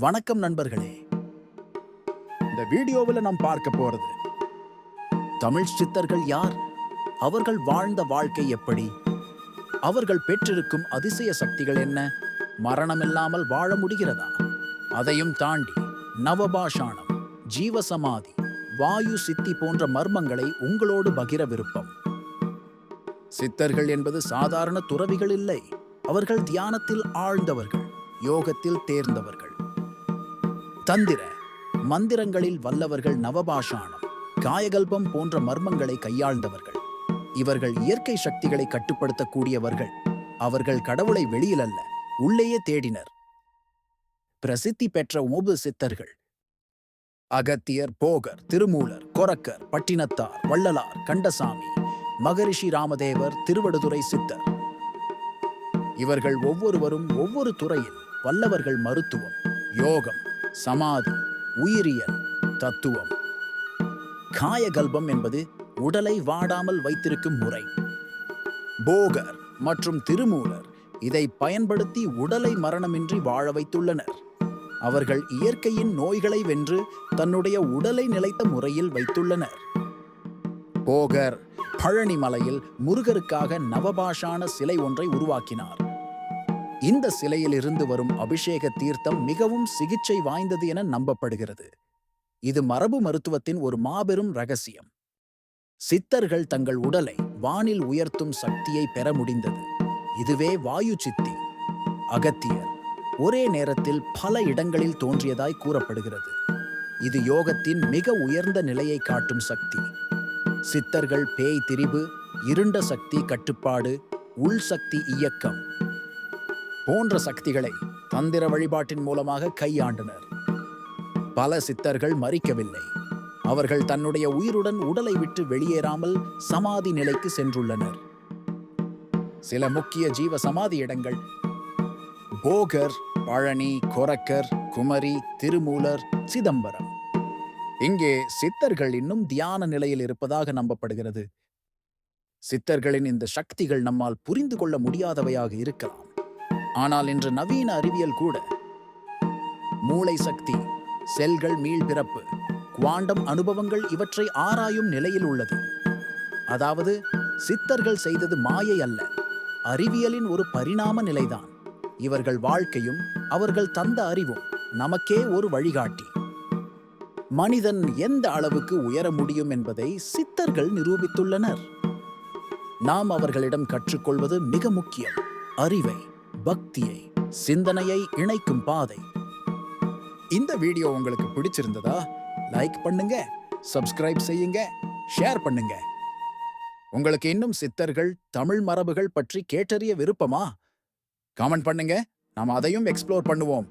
வணக்கம் நண்பர்களே. இந்த வீடியோவில் நாம் பார்க்க போறது தமிழ் சித்தர்கள் யார்? அவர்கள் வாழ்ந்த வாழ்க்கை எப்படி? அவர்கள் பெற்றிருக்கும் அதிசய சக்திகள் என்ன? மரணமில்லாமல் வாழ முடிகிறதா? அதையும் தாண்டி நவபாஷாணம் ஜீவசமாதி வாயு சித்தி போன்ற மர்மங்களை உங்களோடு பகிர விருப்பம். சித்தர்கள் என்பது சாதாரண துறவிகள் இல்லை. அவர்கள் தியானத்தில் ஆழ்ந்தவர்கள் யோகத்தில் தேர்ந்தவர்கள். தந்திர மந்திரங்களில் வல்லவர்கள் நவபாஷாணம் காயகல்பம் போன்ற மர்மங்களை கையாழ்ந்தவர்கள் இவர்கள் இயற்கை சக்திகளை கட்டுப்படுத்தக்கூடியவர்கள். அவர்கள் கடவுளை வெளியில் அல்ல உள்ளேயே தேடினர். பிரசித்தி பெற்ற உமபு சித்தர்கள். அகத்தியர் போகர் திருமூலர் கொரக்கர் பட்டினத்தார் வள்ளலார் கண்டசாமி மகரிஷி ராமதேவர் திருவடுதுறை சித்தர். இவர்கள் ஒவ்வொருவரும் ஒவ்வொரு துறையில் வல்லவர்கள் மருத்துவம் யோகம் சமாதி உயிரியல் தத்துவம். காயகல்பம் என்பது உடலை வாடாமல் வைத்திருக்கும் முறை. போகர் மற்றும் திருமூலர் இதை பயன்படுத்தி உடலை மரணமின்றி வாழ வைத்துள்ளனர். அவர்கள் இயற்கையின் நோய்களை வென்று தன்னுடைய உடலை நிலைத்த முறையில் வைத்துள்ளனர். போகர் பழனி மலையில் முருகருக்காக நவபாஷான சிலை ஒன்றை உருவாக்கினார். இந்த சிலையிலிருந்து வரும் அபிஷேக தீர்த்தம் மிகவும் சிகிச்சை வாய்ந்தது என நம்பப்படுகிறது. இது மரபு மருத்துவத்தின் ஒரு மாபெரும் ரகசியம். சித்தர்கள் தங்கள் உடலை வானில் உயர்த்தும் சக்தியை பெற முடிந்தது. இதுவே வாயு சித்தி. அகத்தியர். ஒரே நேரத்தில் பல இடங்களில் தோன்றியதாய் கூறப்படுகிறது. இது யோகத்தின் மிக உயர்ந்த நிலையை காட்டும் சக்தி. சித்தர்கள் பேய் திரிபு இருண்ட சக்தி கட்டுப்பாடு உள் சக்தி இயக்கம். போன்ற சக்திகளை தந்திர வழிபாட்டின் மூலமாக கையாண்டனர். பல சித்தர்கள் மறிக்கவில்லை. அவர்கள் தன்னுடைய உயிருடன் உடலை விட்டு வெளியேறாமல் சமாதி நிலைக்கு சென்றுள்ளனர். சில முக்கிய ஜீவ சமாதி இடங்கள் போகர் பழனி கொரக்கர் குமரி திருமூலர் சிதம்பரம். இங்கே சித்தர்கள் இன்னும் தியான நிலையில் இருப்பதாக நம்பப்படுகிறது. சித்தர்களின் இந்த சக்திகள் நம்மால் புரிந்து கொள்ள முடியாதவையாக இருக்கலாம். ஆனால் இன்று நவீன அறிவியல் கூட. மூளை சக்தி செல்கள் மீள்பிறப்பு குவாண்டம் அனுபவங்கள் இவற்றை ஆராயும் நிலையில் உள்ளது. அதாவது சித்தர்கள் செய்தது மாயை அல்ல அறிவியலின் ஒரு பரிணாம நிலைதான். இவர்கள் வாழ்க்கையும் அவர்கள் தந்த அறிவும் நமக்கே ஒரு வழிகாட்டி. மனிதன் எந்த அளவுக்கு உயர முடியும் என்பதை சித்தர்கள் நிரூபித்துள்ளனர். நாம் அவர்களிடம் கற்றுக்கொள்வது மிக முக்கியம் அறிவை. பக்தியை சிந்தனையை இணைக்கும் பாதை. இந்த வீடியோ உங்களுக்கு பிடிச்சிருந்ததா லைக் பண்ணுங்க சப்ஸ்கிரைப் செய்யுங்க ஷேர் பண்ணுங்க. உங்களுக்கு இன்னும் சித்தர்கள் தமிழ் மரபுகள் பற்றி கேட்டறிய விருப்பமா? காமெண்ட் பண்ணுங்க நாம் அதையும் எக்ஸ்ப்ளோர் பண்ணுவோம்.